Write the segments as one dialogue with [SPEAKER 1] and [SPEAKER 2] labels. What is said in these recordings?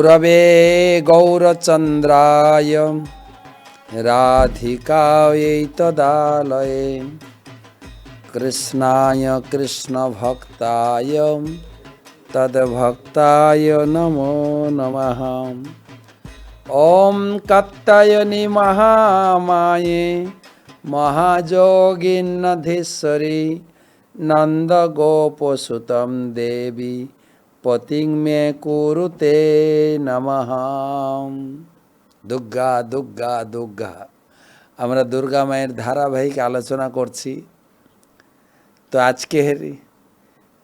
[SPEAKER 1] गुरवे गौरचन्द्राय राधिकायै तदालये कृष्णाय कृष्णभक्ताय तद्भक्ताय नमो नमः ॐ कात्यायनि महामाये महायोगिन्नधीश्वरी नन्दगोपसुतं देवी পতিং মে কুরুতে নমঃ। দুর্গা দুর্গা দুর্গা। আমরা দুর্গা মায়ের ধারাবাহিক আলোচনা করছি। তো আজকের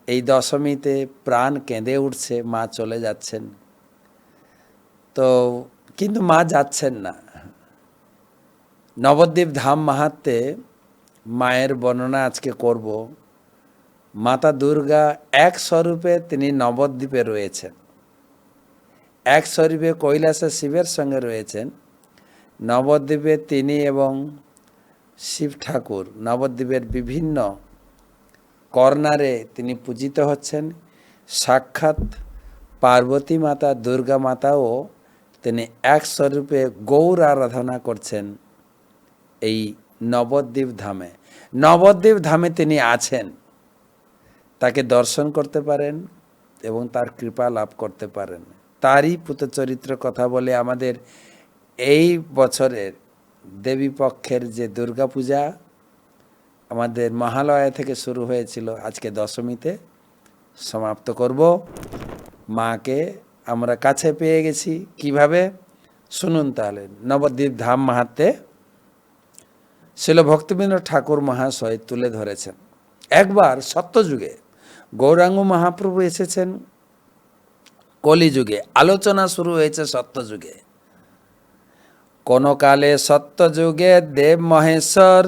[SPEAKER 1] এই দশমীতে প্রাণ কেঁদে উঠছে, মা চলে যাচ্ছেন। তো কিন্তু মা যাচ্ছেন না। নবদ্বীপ ধাম মাহাত্মে মায়ের বর্ণনা আজকে করব। মাতা দুর্গা এক স্বরূপে তিনি নবদ্বীপে রয়েছেন। এক স্বরূপে কৈলাসে শিবের সঙ্গে রয়েছেন। নবদ্বীপে তিনি এবং শিব ঠাকুর, নবদ্বীপের বিভিন্ন কর্নারে তিনি পূজিত হচ্ছেন। সাক্ষাৎ পার্বতী মাতা, দুর্গা মাতাও তিনি এক স্বরূপে গৌর আরাধনা করছেন এই নবদ্বীপ ধামে। নবদ্বীপ ধামে তিনি আছেন। তাকে দর্শন করতে পারেন এবং তার কৃপা লাভ করতে পারেন। তারই পুতচরিত্র কথা বলে আমাদের এই বছরের দেবী পক্ষের যে দুর্গাপূজা আমাদের মহালয়া থেকে শুরু হয়েছিল আজকে দশমীতে, সমাপ্ত করব। মাকে আমরা কাছে পেয়ে গেছি। কীভাবে? শুনুন তাহলে। নবদ্বীপ ধাম মাহাত্মে শিল ভক্তিবিন্দ ঠাকুর মহাশয় তুলে ধরেছেন। একবার সত্যযুগে গৌরাঙ্গ মহাপ্রভু এসেছেন। কলিযুগে আলোচনা শুরু হয়েছে সত্যযুগে। কোন কালে সত্যযুগে দেব মহেশ্বর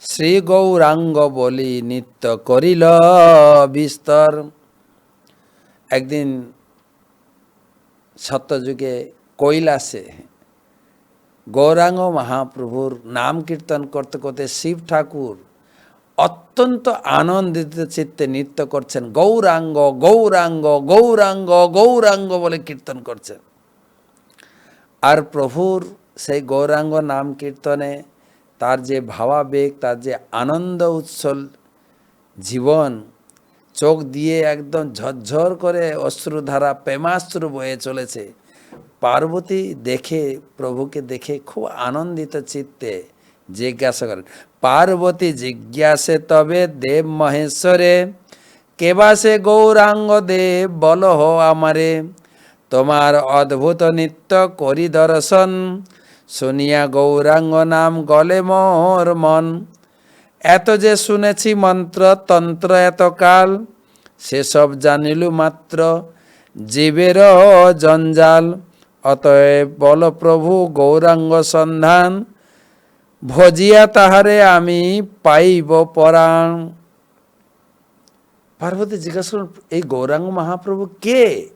[SPEAKER 1] শ্রী গৌরাঙ্গ বলি নিত্য করিল বিস্তর। একদিন সত্যযুগে কৈলাসে গৌরাঙ্গ মহাপ্রভুর নাম কীর্তন করতে করতে শিব ঠাকুর অত্যন্ত আনন্দিত চিত্তে নৃত্য করছেন। গৌরাঙ্গ গৌরাঙ্গ গৌরাঙ্গ গৌরাঙ্গ বলে কীর্তন করছেন। আর প্রভুর সেই গৌরাঙ্গ নাম কীর্তনে তার যে ভাবাবেগ, তার যে আনন্দ উৎসল জীবন চোখ দিয়ে একদম ঝরঝর করে অশ্রুধারা প্রেমাশ্রু বয়ে চলেছে। পার্বতী দেখে, প্রভুকে দেখে খুব আনন্দিত চিত্তে জিজ্ঞাসা করেন, পার্বতী জিজ্ঞাসে তবে দেব মহেশ্বরে কেবাসে গৌরাঙ্গ দেব বল হো আমারে? তোমার অদ্ভুত নৃত্য করি দর্শন, শুনিয়া গৌরাঙ্গ নাম গলে মোর মন। এত যে শুনেছি মন্ত্র, তন্ত্র এত কাল, সেসব জানিলু মাত্র জীবের জঞ্জাল। অতএব বল প্রভু গৌরাঙ্গ সন্ধান ভজিয়া তাহারে আমি পাইব পরাণ। পার্বতী জিজ্ঞাসা করুন এই গৌরাঙ্গ মহাপ্রভু কে?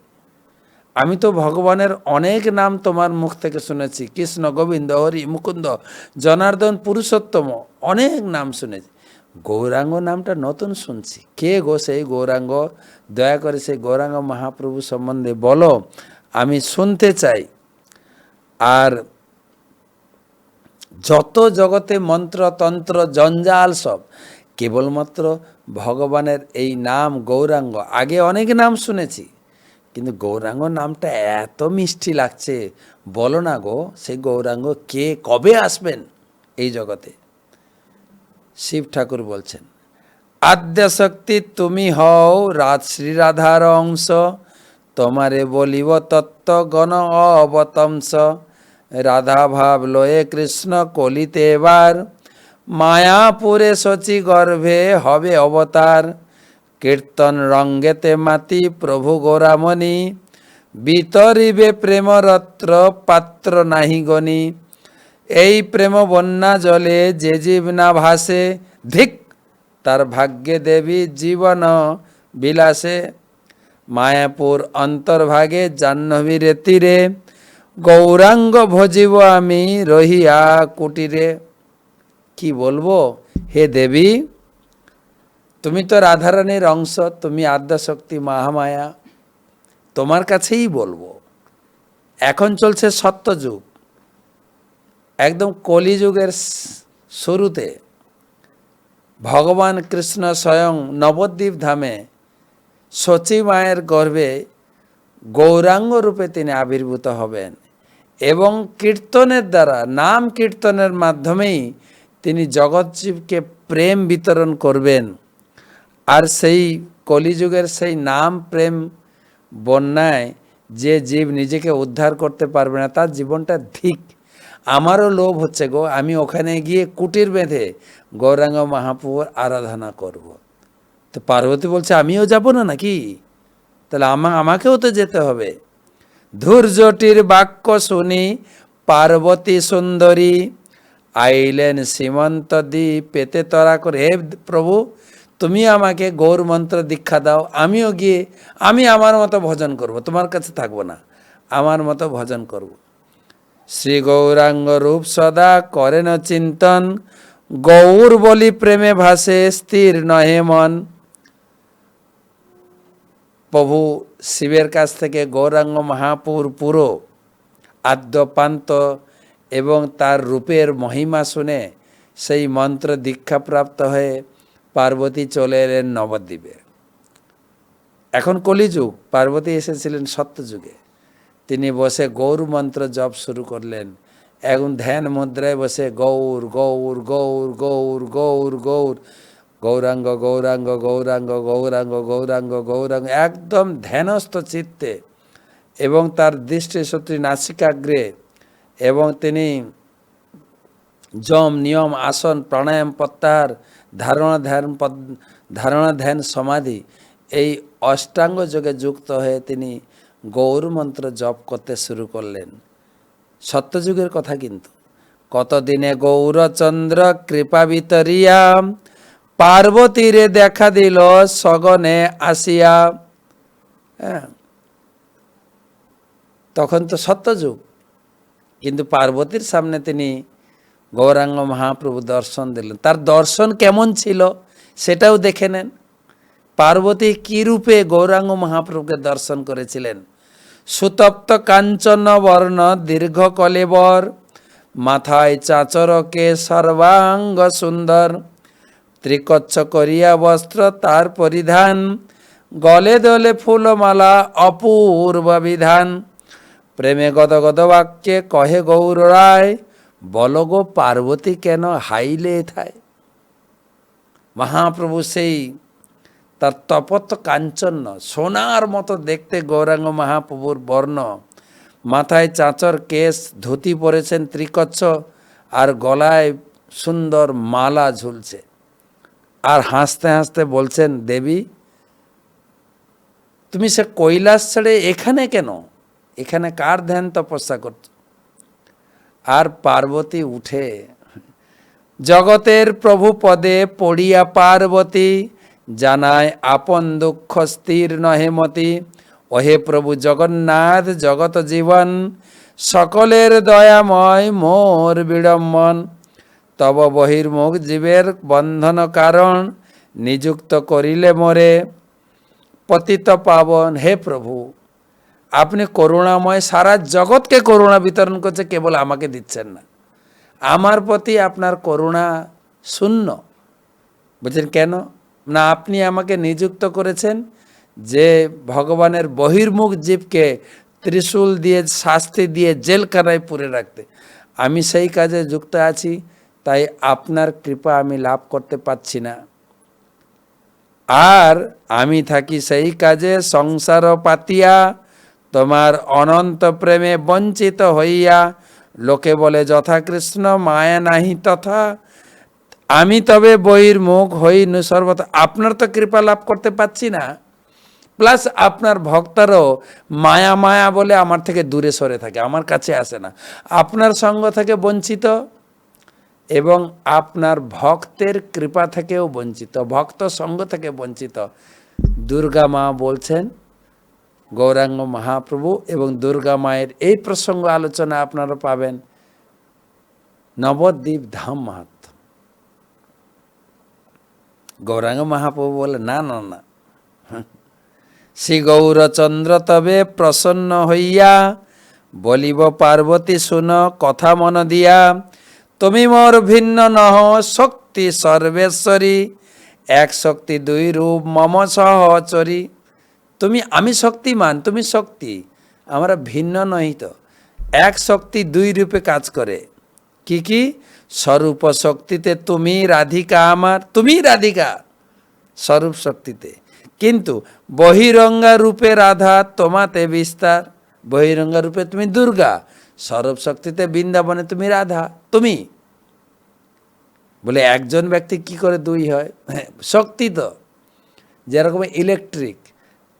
[SPEAKER 1] আমি তো ভগবানের অনেক নাম তোমার মুখ থেকে শুনেছি। কৃষ্ণ, গোবিন্দ, হরি, মুকুন্দ, জনার্দন, পুরুষোত্তম, অনেক নাম শুনেছি। গৌরাঙ্গ নামটা নতুন শুনছি। কে গো সেই গৌরাঙ্গ? দয়া করে সেই গৌরাঙ্গ মহাপ্রভু সম্বন্ধে বলো। আমি শুনতে চাই। আর যত জগতে মন্ত্রতন্ত্র জঞ্জাল সব, কেবলমাত্র ভগবানের এই নাম গৌরাঙ্গ। আগে অনেক নাম শুনেছি, কিন্তু গৌরাঙ্গ নামটা এত মিষ্টি লাগছে। বলো না গো সেই গৌরাঙ্গ কে, কবে আসবেন এই জগতে? শিব ঠাকুর বলছেন, আদ্যশক্তি তুমি হও রাত রাধার অংশ, তোমারে বলিব তত্ত্ব গণ অবতংস রাধা ভাব লয়ে কৃষ্ণ কলিতে এবার, মায়াপুরে শচী গর্ভে হবে অবতার। কীর্তন রঙ্গেতে মাতি প্রভু গোরামণি, বিতরিবে প্রেমরত্র পাত্র নাহি গণি। এই প্রেম বন্যা জলে যে জীব না ভাসে, ধিক, তার ভাগ্যে দেবী জীবন বিলাসে। মায়াপুর অন্তর্ভাগে জাহ্নবীরে তীরে গৌরাঙ্গ ভজিব আমি রহিয়া কুটিরে। কি বলব? হে দেবী, তুমি তো রাধারানীর অংশ, তুমি আদ্যাশক্তি মহামায়া। তোমার কাছেই বলব। এখন চলছে সত্যযুগ। একদম কলিযুগের শুরুতে ভগবান কৃষ্ণ স্বয়ং নবদ্বীপ ধামে সচী মায়ের গর্ভে গৌরাঙ্গ রূপে তিনি আবির্ভূত হবেন। এবং কীর্তনের দ্বারা, নাম কীর্তনের মাধ্যমেই তিনি জগৎজীবকে প্রেম বিতরণ করবেন। আর সেই কলিযুগের সেই নাম প্রেম বন্যায় যে জীব নিজেকে উদ্ধার করতে পারবে না, তার জীবনটা ঠিক। আমারও লোভ হচ্ছে গো, আমি ওখানে গিয়ে কুটির বেঁধে গৌরাঙ্গ মহাপ্রভুর আরাধনা করব। তো পার্বতী বলছে, আমিও যাব না নাকি? তাহলে আমা, আমাকেও তো যেতে হবে। ধৈর্যটির বাক্য শুনি, পার্বতী সুন্দরী। আইলেন সীমন্ত দি পেতে তরা করে, হে প্রভু, তুমি আমাকে গৌর মন্ত্র দীক্ষা দাও। আমিও গিয়ে, আমি আমার মতো ভজন করব। তোমার কাছে থাকব না, আমার মতো ভজন করব। শ্রী গৌরাঙ্গ রূপ সদা করেন চিন্তন। গৌর বলি প্রেমে ভাসে, স্থির নহে মন। প্রভু শিবের কাছ থেকে গৌরাঙ্গ মহাপুর পুরো আদ্যপান্ত এবং তার রূপের মহিমা শুনে সেই মন্ত্র দীক্ষাপ্রাপ্ত হয়ে পার্বতী চলে এলেন নবদ্বীপে। এখন কলিযুগ, পার্বতী এসেছিলেন সত্যযুগে। তিনি বসে গৌর মন্ত্র জপ শুরু করলেন। এখন ধ্যান মুদ্রায় বসে গৌর গৌর গৌর গৌর গৌর গৌর গৌরাঙ্গ গৌরাঙ্গ গৌরাঙ্গ গৌরাঙ্গ গৌরাঙ্গ গৌরাঙ্গ, একদম ধ্যানস্থ চিত্তে। এবং তার দৃষ্টি সত্যি নাসিকাগ্রে। এবং তিনি যম নিয়ম, আসন, প্রাণায়াম, প্রত্যাহার, ধারণা ধ্যান ধারণা ধ্যান, সমাধি এই অষ্টাঙ্গ যোগে যুক্ত হয়ে তিনি গৌর মন্ত্র জপ করতে শুরু করলেন। সত্যযুগের কথা কিন্তু। কতদিনে গৌরচন্দ্র কৃপা বিতরিয়া পার্বতীরে দেখা দিল সগনে আসিয়া হ্যাঁ তখন তো সত্যযুগ। কিন্তু পার্বতীর সামনে তিনি গৌরাঙ্গ মহাপ্রভু দর্শন দিলেন। তার দর্শন কেমন ছিল সেটাও দেখে নেন। পার্বতী কী রূপে গৌরাঙ্গ মহাপ্রভুকে দর্শন করেছিলেন? সুতপ্ত কাঞ্চন বর্ণ দীর্ঘ কলেবর, মাথায় চাচরকে সর্বাঙ্গ সুন্দর ত্রিকচ্ছ করিয়া বস্ত্র, তার পরিধান। গলে দলে ফুলমালা, অপূর্ব বিধান। প্রেমে গদ গদ বাক্যে কহে গৌর রায়, বল গো পার্বতী কেন হাইলে থায় মহাপ্রভু সেই তার তপত কাঞ্চন্য সোনার মতো দেখতে গৌরাঙ্গ মহাপ্রভুর বর্ণ। মাথায় চাঁচর কেশ, ধুতি পরেছেন ত্রিকচ্ছ, আর গলায় সুন্দর মালা ঝুলছে। আর হাসতে হাসতে বলছেন, দেবী, তুমি সে কৈলাস ছেড়ে এখানে কেন? এখানে কার ধ্যান তপস্যা করছ আর পার্বতী উঠে, জগতের প্রভু পদে পড়িয়া পার্বতী জানায় আপন দুঃখ স্থির নহে মতি। ওহে প্রভু জগন্নাথ জগত জীবন, সকলের দয়াময় মোর বিড়ম্বন। তব বহির্মুখ জীবের বন্ধন কারণ, নিযুক্ত করিলে মোরে। পতিত পাবন হে প্রভু, আপনি করুণাময় সারা জগৎকে করুণা বিতরণ করছে, কেবল আমাকে দিচ্ছেন না। আমার প্রতি আপনার করুণা শূন্য। বলছেন কেন? না, আপনি আমাকে নিযুক্ত করেছেন যে ভগবানের বহির্মুখ জীবকে ত্রিশূল দিয়ে শাস্তি দিয়ে জেলখানায় পুরে রাখতে। আমি সেই কাজে যুক্ত আছি। তাই আপনার কৃপা আমি লাভ করতে পারছি না। আর আমি থাকি সেই কাজে সংসার পাতিয়া, তোমার অনন্ত প্রেমে বঞ্চিত হইয়া, লোকে বলে, যথা কৃষ্ণ, মায়া নাহি তথা। আমি তবে বইয়ের মুখ হই নু সর্বদা আপনার তো কৃপা লাভ করতে পারছি না। প্লাস আপনার ভক্তরাও মায়া মায়া বলে আমার থেকে দূরে সরে থাকে, আমার কাছে আসে না। আপনার সঙ্গ থেকে বঞ্চিত এবং আপনার ভক্তের কৃপা থেকেও বঞ্চিত, ভক্ত সঙ্গ থেকে বঞ্চিত। দুর্গা মা বলছেন, গৌরাঙ্গ মহাপ্রভু এবং দুর্গা মায়ের এই প্রসঙ্গ আলোচনা আপনারা পাবেন নবদ্বীপ ধাম মাহাত্ম গৌরাঙ্গ মহাপ্রভু বলে, না না না। শ্রী গৌরচন্দ্র তবে প্রসন্ন হইয়া বলিব, পার্বতী, শুন, কথা মন দিয়া। তুমি মোর ভিন্ন নহ, শক্তি সর্বেশ্বরী। এক শক্তি, দুই রূপ, মম সহচরী তুমি আমি শক্তিমান, তুমি শক্তি, আমরা ভিন্ন নই তো। এক শক্তি, দুই রূপে কাজ করে। কি কি? স্বরূপ শক্তিতে তুমি রাধিকা আমার। তুমি রাধিকা স্বরূপ শক্তিতে। কিন্তু বহিরঙ্গা রূপে রাধা তোমাতে বিস্তার। বহিরঙ্গা রূপে তুমি দুর্গা, স্বরূপ শক্তিতে বৃন্দাবনে তুমি রাধা। তুমি? বলে একজন ব্যক্তি কি করে দুই হয়? হ্যাঁ, শক্তি তো। যেরকম ইলেকট্রিক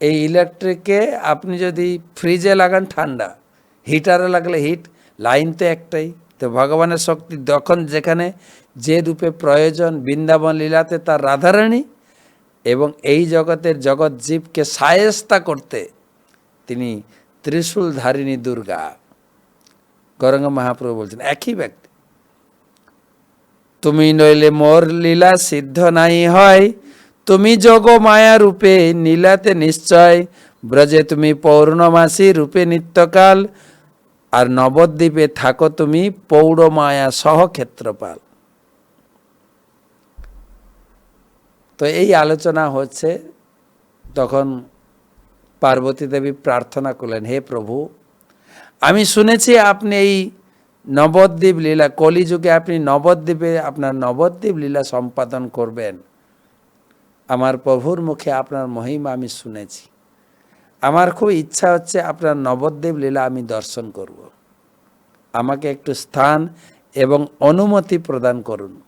[SPEAKER 1] এই ইলেকট্রিককে আপনি যদি ফ্রিজে লাগান ঠান্ডা হিটারে লাগলে হিট লাইন তো একটাই। তো ভগবানের শক্তি যখন যেখানে যে রূপে প্রয়োজন বৃন্দাবন লীলাতে তার রাধারানী এবং এই জগতের জগৎ জীবকে সায়স্তা করতে তিনি ত্রিশূল ধারিণী দুর্গা। গৌরঙ্গ মহাপ্রভু বলছেন একই ব্যক্তি। তুমি নইলে মোর লীলা সিদ্ধ নাই হয়। তুমি যোগ মায়া রূপে, নীলাতে নিশ্চয়। ব্রজে তুমি পৌর্ণমাসী রূপে নিত্যকাল। আর নবদ্বীপে থাকো তুমি পৌর মায়া সহ ক্ষেত্রপাল। তো এই আলোচনা হচ্ছে তখন পার্বতী দেবী প্রার্থনা করলেন, হে প্রভু, আমি শুনেছি আপনি এই নবদ্বীপ লীলা, কলিযুগে আপনি নবদ্বীপে আপনার নবদ্বীপ লীলা সম্পাদন করবেন। আমার প্রভুর মুখে আপনার মহিমা আমি শুনেছি। আমার খুব ইচ্ছা হচ্ছে আপনার নবদ্বীপ লীলা আমি দর্শন করব। আমাকে একটু স্থান এবং অনুমতি প্রদান করুন।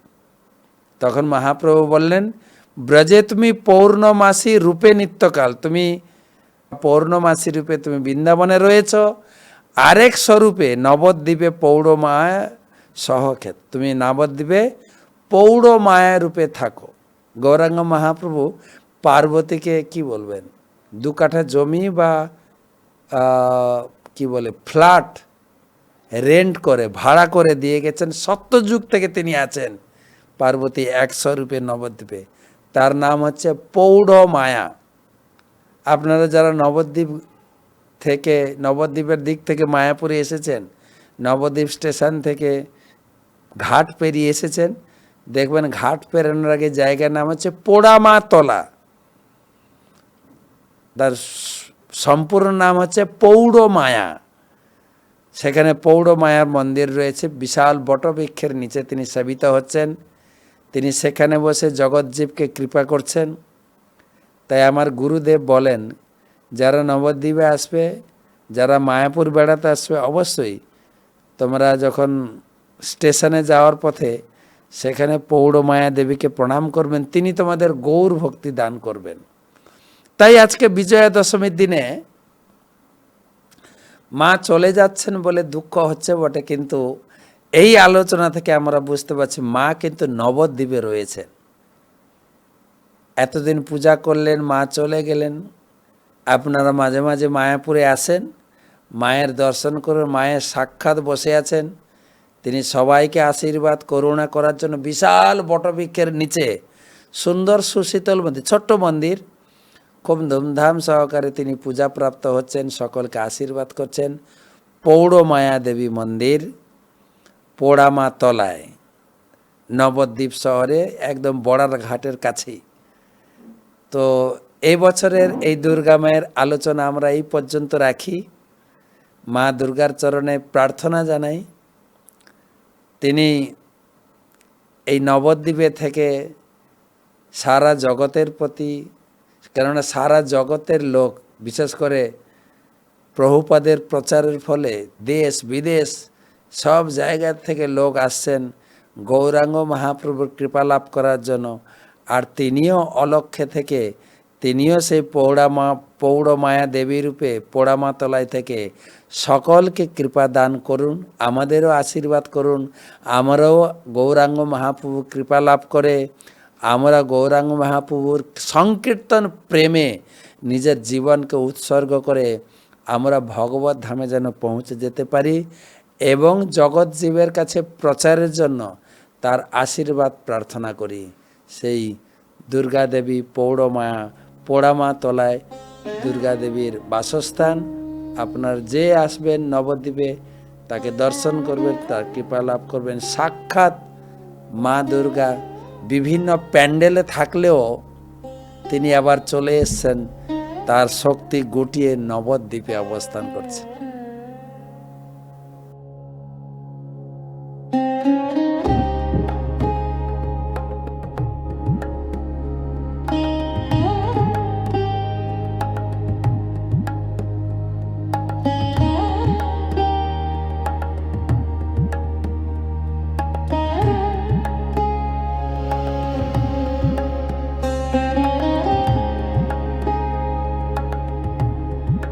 [SPEAKER 1] তখন মহাপ্রভু বললেন, ব্রজে তুমি পৌর্ণমাসী রূপে নিত্যকাল, তুমি পৌর্ণমাসী রূপে তুমি বৃন্দাবনে রয়েছ আরেক স্বরূপে নবদ্বীপে পৌড়মায়া সহক্ষেত তুমি নবদ্বীপে পৌড়মায়া রূপে থাকো। গৌরাঙ্গ মহাপ্রভু পার্বতীকে কি বলবেন? দু কাঠা জমি বা কি বলে, ফ্ল্যাট রেন্ট করে, ভাড়া করে দিয়ে গেছেন। সত্যযুগ থেকে তিনি আছেন পার্বতী এক স্বরূপে নবদ্বীপে। তার নাম হচ্ছে পৌঢ় মায়া আপনারা যারা নবদ্বীপ থেকে নবদ্বীপের দিক থেকে মায়াপুরে এসেছেন, নবদ্বীপ স্টেশন থেকে ঘাট পেরিয়ে এসেছেন। দেখবেন ঘাট পেরানোর আগে জায়গার নাম হচ্ছে পোড়ামাতলা। তার সম্পূর্ণ নাম হচ্ছে পৌড় মায়া সেখানে পৌড় মায়ার মন্দির রয়েছে, বিশাল বটবৃক্ষের নিচে তিনি সেবিত হচ্ছেন। তিনি সেখানে বসে জগৎজীবকে কৃপা করছেন। তাই আমার গুরুদেব বলেন যারা নবদ্বীপে আসবে, যারা মায়াপুর বেড়াতে আসবে, অবশ্যই তোমরা যখন স্টেশনে যাওয়ার পথে সেখানে পৌড় মায়া দেবীকে প্রণাম করবেন, তিনি তোমাদের গৌর ভক্তি দান করবেন। তাই আজকে বিজয়া দশমীর দিনে মা চলে যাচ্ছেন বলে দুঃখ হচ্ছে বটে, কিন্তু এই আলোচনা থেকে আমরা বুঝতে পারছি মা কিন্তু নবদ্বীপে রয়েছেন। এতদিন পূজা করলেন, মা চলে গেলেন। আপনারা মাঝে মাঝে মায়াপুরে আসেন, মায়ের দর্শন করে মায়ের সাক্ষাৎ বসে আছেন। তিনি সবাইকে আশীর্বাদ, করুণা করার জন্য বিশাল বটবৃক্ষের নিচে সুন্দর সুশীতল মন্দির, ছোট্ট মন্দির। খুব ধুমধাম সহকারে তিনি পূজা প্রাপ্ত হচ্ছেন, সকলকে আশীর্বাদ করছেন। পৌড় মায়া দেবী মন্দির, পোড়ামা তলায়, নবদ্বীপ শহরে, একদম বড়ার ঘাটের কাছেই। তো এই বছরের এই দুর্গা মায়ের আলোচনা আমরা এই পর্যন্ত রাখি। মা দুর্গার চরণে প্রার্থনা জানাই। তিনি এই নবদ্বীপে থেকে সারা জগতের প্রতি, কেননা সারা জগতের লোক, বিশেষ করে প্রভুপাদের প্রচারের ফলে দেশ, বিদেশ, সব জায়গা থেকে লোক আসছেন গৌরাঙ্গ মহাপ্রভুর কৃপা লাভ করার জন্য। আর তিনিও অলক্ষ্যে থেকে তিনিও সেই পৌড়ামা, পৌড়মায়া দেবী রূপে পোড়ামা তলায় থেকে সকলকে কৃপা দান করুন, আমাদেরও আশীর্বাদ করুন, আমরাও গৌরাঙ্গ মহাপ্রভু কৃপা লাভ করে, আমরা গৌরাঙ্গ মহাপ্রভুর সংকীর্তন প্রেমে নিজের জীবনকে উৎসর্গ করে আমরা ভগবত ধামে যেন পৌঁছে যেতে পারি এবং জগৎ জীবের কাছে প্রচারের জন্য তার আশীর্বাদ প্রার্থনা করি। সেই দুর্গা দেবী পৌড়মায়া পোড়ামা তলায় দুর্গাদেবীর বাসস্থান। আপনার যে আসবেন নবদ্বীপে, তাকে দর্শন করবেন, তার কৃপা লাভ করবেন। সাক্ষাৎ মা দুর্গা বিভিন্ন প্যান্ডেলে থাকলেও তিনি আবার চলে এসছেন। তার শক্তি গুটিয়ে নবদ্বীপে অবস্থান করছেন।